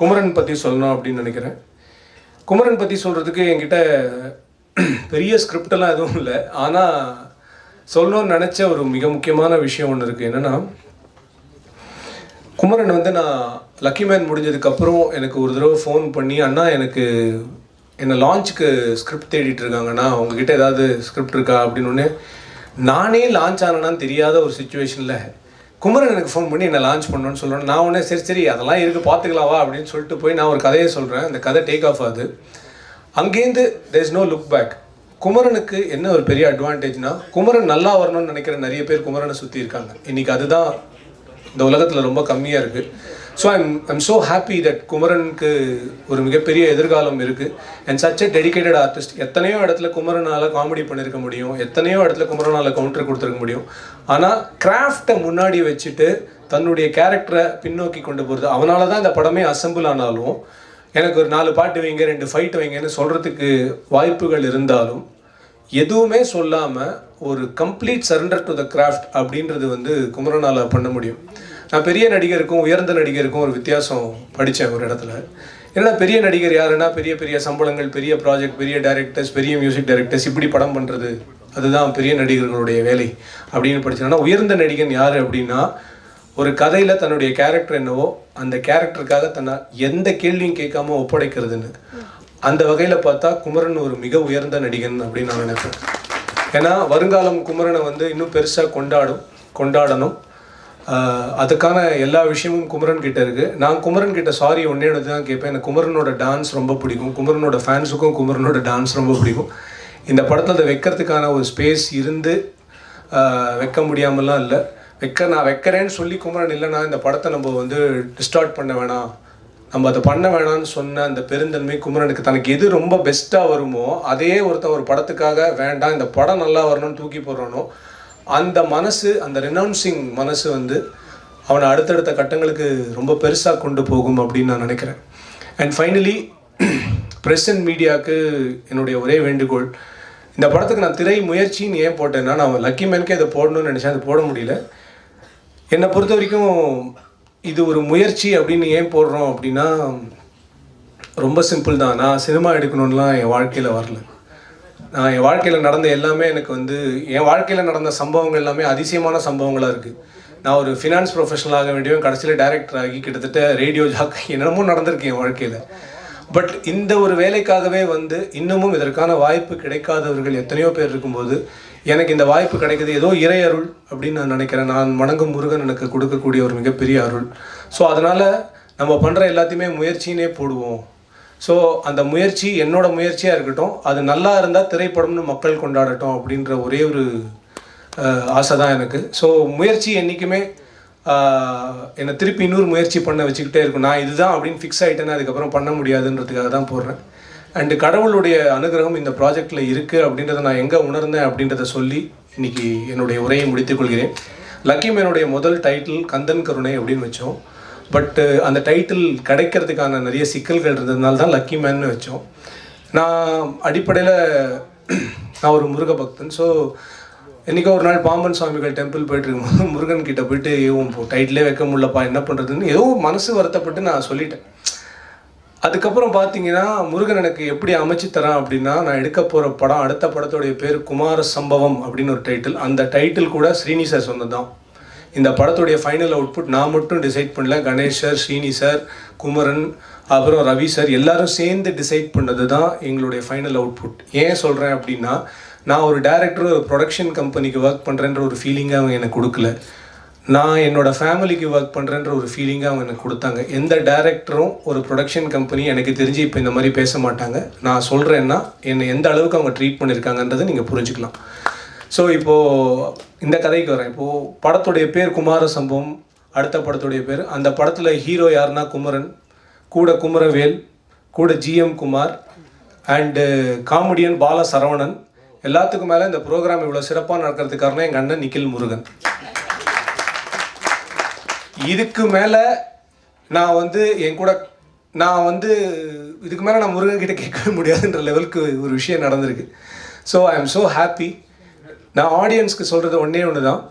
குமரன் பற்றி சொல்லணும் அப்படின்னு நினைக்கிறேன். குமரன் பற்றி சொல்கிறதுக்கு என்கிட்ட பெரிய ஸ்கிரிப்டெல்லாம் எதுவும் இல்லை. ஆனால் சொல்லணும்னு நினச்ச ஒரு மிக முக்கியமான விஷயம் ஒன்று இருக்குது என்னென்னா குமரன் வந்து நான் லக்கி மேன் முடிஞ்சதுக்கப்புறம் எனக்கு ஒரு தடவை ஃபோன் பண்ணி அண்ணா எனக்கு என்னை லான்ச்சுக்கு ஸ்கிரிப்ட் தேடிட்டு இருக்காங்கண்ணா. உங்ககிட்ட ஏதாவது ஸ்கிரிப்ட் இருக்கா? அப்படின்னு ஒன்று நானே லான்ச் ஆனேனான்னு தெரியாத ஒரு சுச்சுவேஷனில் குமரன் எனக்கு ஃபோன் பண்ணி என்னை லான்ச் பண்ணணும்னு சொல்லணும் நான் உடனே சரி சரி அதெல்லாம் இருக்குது பார்த்துக்கலாவா வா அப்படின்னு சொல்லிட்டு போய் நான் ஒரு கதையை சொல்கிறேன் அந்த கதை டேக் ஆஃப் ஆகுது. அங்கேருந்து there is no look back குமரனுக்கு என்ன ஒரு பெரிய அட்வான்டேஜ்னா குமரன் நல்லா வரணும்னு நினைக்கிற நிறைய பேர் குமரனை சுற்றி இருக்காங்க. இன்னைக்கு அதுதான் இந்த உலகத்தில் ரொம்ப கம்மியாக இருக்குது so I'm I'm so happy that குமரனுக்கு ஒரு மிகப்பெரிய எதிர்காலம் இருக்குது and such a dedicated artist எத்தனையோ இடத்துல குமரனால் காமெடி பண்ணியிருக்க முடியும் எத்தனையோ இடத்துல குமரனால் கவுண்டர் கொடுத்துருக்க முடியும். ஆனால் கிராஃப்டை முன்னாடி வச்சுட்டு தன்னுடைய கேரக்டரை பின்னோக்கி கொண்டு போகிறது அவனால தான் இந்த படமே அசம்பிள் ஆனாலும் எனக்கு ஒரு நாலு பாட்டு வைங்க ரெண்டு ஃபைட் வைங்கன்னு சொல்கிறதுக்கு வாய்ப்புகள் இருந்தாலும் எதுவுமே சொல்லாமல் ஒரு complete surrender to the craft அப்படின்றது வந்து குமரனால் பண்ண முடியும். நான் பெரிய நடிகருக்கும் உயர்ந்த நடிகருக்கும் ஒரு வித்தியாசம் படித்தேன் ஒரு இடத்துல. ஏன்னா பெரிய நடிகர் யாருன்னா பெரிய பெரிய சம்பளங்கள் பெரிய ப்ராஜெக்ட் பெரிய டைரக்டர்ஸ் பெரிய மியூசிக் டைரக்டர்ஸ் இப்படி படம் பண்ணுறது அதுதான் பெரிய நடிகர்களுடைய வேலை அப்படின்னு படிச்சேன்னா உயர்ந்த நடிகன் யார் அப்படின்னா ஒரு கதையில் தன்னுடைய கேரக்டர் என்னவோ அந்த கேரக்டருக்காக தன்னை எந்த கேள்வியும் கேட்காம ஒப்படைக்கிறதுன்னு. அந்த வகையில் பார்த்தா குமரன் ஒரு மிக உயர்ந்த நடிகன் அப்படின்னு நான் நினைப்பேன் ஏன்னா வருங்காலம் குமரனை வந்து இன்னும் பெருசாக கொண்டாடும் கொண்டாடணும். அதுக்கான எல்லா விஷயமும் குமரன் கிட்ட இருக்கு. நான் குமரன் கிட்ட சாரி ஒன்னே ஒன்று தான் கேட்பேன். எனக்கு குமரனோட டான்ஸ் ரொம்ப பிடிக்கும். குமரனோட ஃபேன்ஸுக்கும் குமரனோட டான்ஸ் ரொம்ப பிடிக்கும். இந்த படத்தில் அதை வைக்கிறதுக்கான ஒரு ஸ்பேஸ் இருந்து வைக்க முடியாமலாம் இல்லை. வைக்க நான் வைக்கிறேன்னு சொல்லி குமரன் இல்லைனா இந்த படத்தை நம்ம வந்து டிஸ்டார்ட் பண்ண வேணாம். நம்ம அதை பண்ண வேணாம்னு சொன்ன அந்த பெருந்தன்மை குமரனுக்கு தனக்கு எது ரொம்ப பெஸ்ட்டாக வருமோ அதே ஒருத்தன் ஒரு படத்துக்காக வேண்டாம் இந்த படம் நல்லா வரணும்னு தூக்கி போடுறானோ அந்த மனசு அந்த ரெனவுன்சிங் மனசு வந்து அவனை அடுத்தடுத்த கட்டங்களுக்கு ரொம்ப பெருசாக கொண்டு போகும் அப்படின்னு நான் நினைக்கிறேன். அண்ட் ஃபைனலி ப்ரெசன்ட் மீடியாவுக்கு என்னுடைய ஒரே வேண்டுகோள். இந்த படத்துக்கு நான் திரை முயற்சின்னு ஏன் போட்டேன்னா நான் லக்கி மேனுக்கே இதை போடணும்னு நினச்சேன் அது போட முடியல. என்னை பொறுத்த வரைக்கும் இது ஒரு முயற்சி அப்படின்னு ஏன் போடுறோம் அப்படின்னா ரொம்ப சிம்பிள் தான். நான் சினிமா எடுக்கணும்லாம் என் வாழ்க்கையில் வரல. நான் என் வாழ்க்கையில் நடந்த எல்லாமே எனக்கு வந்து என் வாழ்க்கையில் நடந்த சம்பவங்கள் எல்லாமே அதிசயமான சம்பவங்களாக இருக்குது நான் ஒரு ஃபினான்ஸ் ப்ரொஃபஷனல் ஆக வேண்டியவன் கடைசியில் டைரக்டர் ஆகி கிட்டத்தட்ட ரேடியோ ஜாக் என்னென்னமோ நடந்திருக்கு என் வாழ்க்கையில். பட் இந்த ஒரு வேலைக்காகவே வந்து இன்னமும் இதற்கான வாய்ப்பு கிடைக்காதவர்கள் எத்தனையோ பேர் இருக்கும்போது எனக்கு இந்த வாய்ப்பு கிடைக்குது. ஏதோ இறை அருள் அப்படின்னு நான் நினைக்கிறேன். நான் வணங்கும் முருகன் எனக்கு கொடுக்கக்கூடிய ஒரு மிகப்பெரிய அருள். ஸோ அதனால் நம்ம பண்ணுற எல்லாத்தையுமே முயற்சினே போடுவோம். ஸோ அந்த முயற்சி என்னோட முயற்சியாக இருக்கட்டும் அது நல்லா இருந்தால் திரைப்படம்னு மக்கள் கொண்டாடட்டும் அப்படின்ற ஒரே ஒரு ஆசை தான் எனக்கு. ஸோ முயற்சி என்றைக்குமே என்னை திருப்பி இன்னொரு முயற்சி பண்ண வச்சுக்கிட்டே இருக்கும். நான் இதுதான் அப்படின்னு ஃபிக்ஸ் ஆகிட்டேன்னா அதுக்கப்புறம் பண்ண முடியாதுன்றதுக்காக தான் போடுறேன். அண்டு கடவுளுடைய அனுகிரகம் இந்த ப்ராஜெக்டில் இருக்குது அப்படின்றத நான் எங்கே உணர்ந்தேன் அப்படின்றத சொல்லி இன்னைக்கு என்னுடைய உரையை முடித்துக்கொள்கிறேன் லக்கிம் லக்கி மேனுடைய முதல் டைட்டில் கந்தன் கருணை அப்படின்னு வச்சோம். பட்டு uh, அந்த டைட்டில் கிடைக்கிறதுக்கான நிறைய சிக்கல்கள் இருந்ததுனால தான் லக்கி மேன்னு வச்சோம். நான் அடிப்படையில் நான் ஒரு முருக பக்தன். ஸோ என்றைக்கோ ஒரு நாள் பாம்பன் சுவாமிகள் டெம்பிள் போயிட்டு இருக்கும்போது முருகன் கிட்ட போயிட்டு இவன் டைட்டிலே வைக்க முடியலப்பா என்ன பண்ணுறதுன்னு ஏதோ மனசு வருத்தப்பட்டு நான் சொல்லிட்டேன். அதுக்கப்புறம் பார்த்தீங்கன்னா முருகன் எனக்கு எப்படி அமைச்சு தரான் அப்படின்னா நான் எடுக்க போகிற படம் அடுத்த படத்தோடைய பேர் குமார சம்பவம் அப்படின்னு ஒரு டைட்டில் அந்த டைட்டில் கூட ஸ்ரீனி சார் சொன்னதுதான். இந்த படத்துடைய ஃபைனல் அவுட்புட் நான் மட்டும் டிசைட் பண்ணல. கணேஷ் சார் ஸ்ரீனி சார் குமரன் அப்புறம் ரவி சார் எல்லாரும் சேர்ந்து டிசைட் பண்ணது தான் எங்களுடைய ஃபைனல் அவுட்புட் ஏன் சொல்கிறேன் அப்படின்னா நான் ஒரு டேரக்டர் ஒரு ப்ரொடக்ஷன் கம்பெனிக்கு ஒர்க் பண்ணுறேன்ற ஒரு ஃபீலிங்கை அவங்க எனக்கு கொடுக்கல. நான் என்னோடய ஃபேமிலிக்கு ஒர்க் பண்ணுறேன்ற ஒரு ஃபீலிங்கை அவங்க எனக்கு கொடுத்தாங்க. எந்த டேரக்டரும் ஒரு ப்ரொடக்ஷன் கம்பெனி எனக்கு தெரிஞ்சு இப்போ இந்த மாதிரி பேச மாட்டாங்க. நான் சொல்கிறேன்னா என்னை எந்த அளவுக்கு அவங்க ட்ரீட் பண்ணியிருக்காங்கன்றதை நீங்கள் புரிஞ்சுக்கலாம். ஸோ இப்போது இந்த கதைக்கு வரேன். இப்போது படத்துடைய பேர் குமார சம்பவம் அடுத்த படத்துடைய பேர் அந்த படத்தில் ஹீரோ யாருன்னா குமரன் கூட குமரவேல் கூட GM Kumar and comedian Bala Saravanan எல்லாத்துக்கும் மேலே இந்த ப்ரோக்ராம் இவ்வளோ சிறப்பாக நடக்கிறதுக்கு காரணம் எங்கள் அண்ணன் நிக்கில் முருகன். இதுக்கு மேலே நான் வந்து என் கூட நான் வந்து இதுக்கு மேலே நான் முருகன் கிட்ட கேட்கவே முடியாதுன்ற லெவலுக்கு ஒரு விஷயம் நடந்திருக்கு. So I am so happy நான் ஆடியன்ஸ்க்கு சொல்கிறது ஒன்றே ஒன்று தான்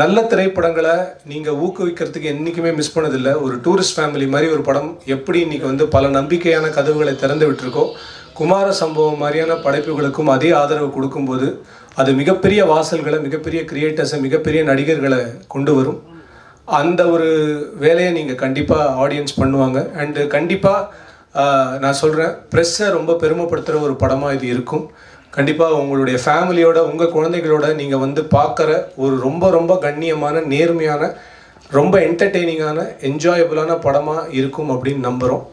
நல்ல திரைப்படங்களை நீங்கள் ஊக்குவிக்கிறதுக்கு என்றைக்குமே மிஸ் பண்ணதில்லை. ஒரு டூரிஸ்ட் ஃபேமிலி மாதிரி ஒரு படம் எப்படி இன்றைக்கி வந்து பல நம்பிக்கையான கதவுகளை திறந்து விட்டுருக்கோ குமார சம்பவம் மாதிரியான படைப்புகளுக்கும் அதே ஆதரவு கொடுக்கும்போது அது மிகப்பெரிய வாசல்களை மிகப்பெரிய கிரியேட்டர்ஸை மிகப்பெரிய நடிகர்களை கொண்டு வரும். அந்த ஒரு வேலையை நீங்கள் கண்டிப்பாக ஆடியன்ஸ் பண்ணுவாங்க. அண்டு கண்டிப்பாக நான் சொல்கிறேன் ப்ரெஸ்ஸை ரொம்ப பெருமைப்படுத்துகிற ஒரு படமாக இது இருக்கும். கண்டிப்பாக உங்களுடைய ஃபேமிலியோட உங்கள் குழந்தைகளோட நீங்கள் வந்து பார்க்குற ஒரு ரொம்ப ரொம்ப கண்ணியமான நேர்மையான ரொம்ப என்டர்டெய்னிங்கான என்ஜாயபுளான படமாக இருக்கும் அப்படின்னு நம்புகிறோம்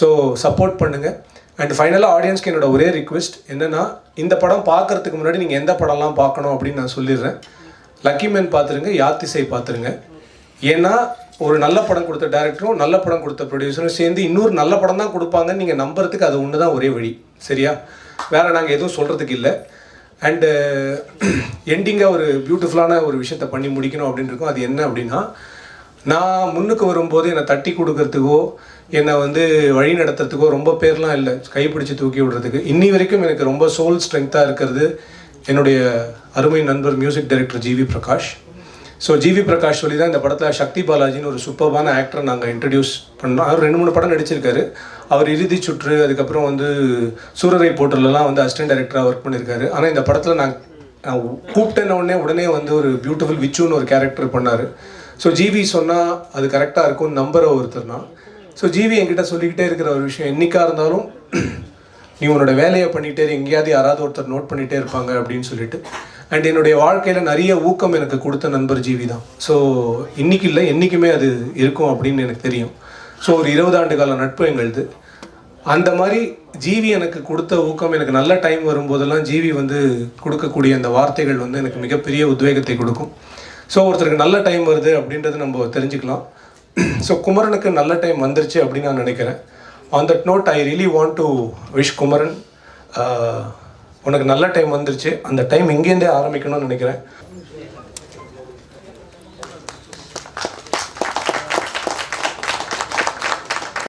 ஸோ சப்போர்ட் பண்ணுங்கள் அண்ட் ஃபைனலாக ஆடியன்ஸ்க்கு என்னோட ஒரே ரிக்வெஸ்ட் என்னென்னா இந்த படம் பார்க்கறதுக்கு முன்னாடி நீங்கள் எந்த படம்லாம் பார்க்கணும் அப்படின்னு நான் சொல்லிடுறேன். லக்கி மேன் பார்த்துருங்க யாத்திசை பார்த்துருங்க ஏன்னா ஒரு நல்ல படம் கொடுத்த டேரக்டரும் நல்ல படம் கொடுத்த ப்ரொடியூசரும் சேர்ந்து இன்னொரு நல்ல படம் தான் கொடுப்பாங்கன்னு நீங்கள் நம்புறதுக்கு அது ஒன்று தான் ஒரே வழி. சரியா? வேறு நாங்கள் எதுவும் சொல்கிறதுக்கு இல்லை. அண்டு எண்டிங்காக ஒரு பியூட்டிஃபுல்லான ஒரு விஷயத்த பண்ணி முடிக்கணும் அப்படின்னு இருக்கும். அது என்ன அப்படின்னா நான் முன்னுக்கு வரும்போது என்னை தட்டி கொடுக்கறதுக்கோ என்னை வந்து வழி நடத்துறதுக்கோ ரொம்ப பேர்லாம் இல்லை. கைப்பிடிச்சு தூக்கி விடுறதுக்கு. இன்னி வரைக்கும் எனக்கு ரொம்ப சோல் ஸ்ட்ரென்த்தாக இருக்கிறது என்னுடைய அருமை நண்பர் music director GV Prakash so GV Prakash சொல்லி தான் இந்த படத்தில் சக்தி பாலாஜின்னு ஒரு சூப்பர்பான ஆக்டரை நாங்கள் இன்ட்ரடியூஸ் பண்ணோம். அவர் ரெண்டு மூணு படம் நடிச்சிருக்காரு. அவர் இறுதி சுற்று அதுக்கப்புறம் வந்து சூரரை போட்டர்லலாம் வந்து அசிஸ்டன்ட் டைரக்டராக ஒர்க் பண்ணியிருக்காரு ஆனால் இந்த படத்தில் நான் கூப்பிட்டேன உடனே உடனே வந்து ஒரு பியூட்டிஃபுல் விச்சுன்னு ஒரு கேரக்டர் பண்ணார். ஸோ ஜிவி சொன்னால் அது கரெக்டாக இருக்கும்னு நம்புற ஒருத்தர் தான். ஸோ ஜிவி என்கிட்ட சொல்லிக்கிட்டே இருக்கிற ஒரு விஷயம் என்னைக்கா இருந்தாலும் நீ உன்னோட வேலையை பண்ணிகிட்டே எங்கேயாவது யாராவது ஒருத்தர் நோட் பண்ணிகிட்டே இருப்பாங்க அப்படின்னு சொல்லிட்டு. அண்ட் என்னுடைய வாழ்க்கையில் நிறைய ஊக்கம் எனக்கு கொடுத்த நண்பர் ஜீவி தான். ஸோ இன்னைக்கு இல்லை என்றைக்குமே அது இருக்கும் அப்படின்னு எனக்கு தெரியும். ஸோ ஒரு இருபது ஆண்டு கால நட்பு எங்களுது. அந்த மாதிரி ஜீவி எனக்கு கொடுத்த ஊக்கம் எனக்கு நல்ல டைம் வரும்போதெல்லாம் ஜீவி வந்து கொடுக்கக்கூடிய அந்த வார்த்தைகள் வந்து எனக்கு மிகப்பெரிய உத்வேகத்தை கொடுக்கும். ஸோ ஒருத்தருக்கு நல்ல டைம் வருது அப்படின்றது நம்ம தெரிஞ்சுக்கலாம். ஸோ குமரனுக்கு நல்ல டைம் வந்துருச்சு அப்படின்னு நான் நினைக்கிறேன். On that note I really want to wish Kumaran uh, உனக்கு நல்ல டைம் வந்துருச்சு. அந்த டைம் இங்கேருந்தே ஆரம்பிக்கணும்னு நினைக்கிறேன்.